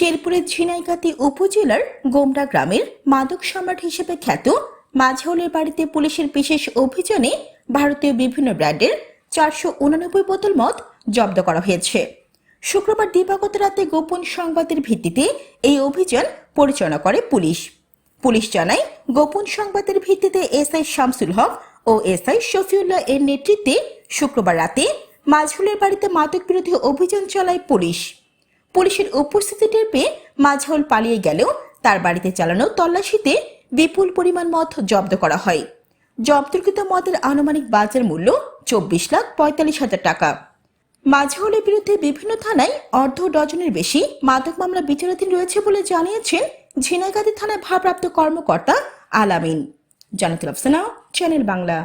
শেরপুরের ঝিনাইগাতি উপজেলার গোমরা গ্রামের মাদক সম্রাট হিসেবে খ্যাত মাঝহলের বাড়িতে পুলিশের বিশেষ অভিযানে ভারতীয় বিভিন্ন ব্র্যান্ডের চারশো উনানব্বই বোতল মদ জব্দ করা হয়েছে। শুক্রবার দিবাগত রাতে গোপন সংবাদের ভিত্তিতে এই অভিযান পরিচালনা করে পুলিশ। পুলিশ জানায়, গোপন সংবাদের ভিত্তিতে এসআই শামসুল হক ও এসআই শফিউল্লাহ এর নেতৃত্বে শুক্রবার রাতে মাঝহুলের বাড়িতে মাদক বিরোধী অভিযান চালায় পুলিশ। পুলিশের উপস্থিতি টের পেয়ে মাঝহুল পালিয়ে গেলেও তার বাড়িতে চালানো তল্লাশিতে বিপুল পরিমাণ মদ জব্দ করা হয়। জব্দকৃত মদের আনুমানিক বাজার মূল্য চব্বিশ লাখ পঁয়তাল্লিশ হাজার টাকা। মাঝহলের বিরুদ্ধে বিভিন্ন থানায় অর্ধ ডজনের বেশি মাদক মামলা বিচারাধীন রয়েছে বলে জানিয়েছেন ঝিনাইগাতি থানায় ভারপ্রাপ্ত কর্মকর্তা আলামিন। জানাতুল আফসানা, চ্যানেল বাংলা।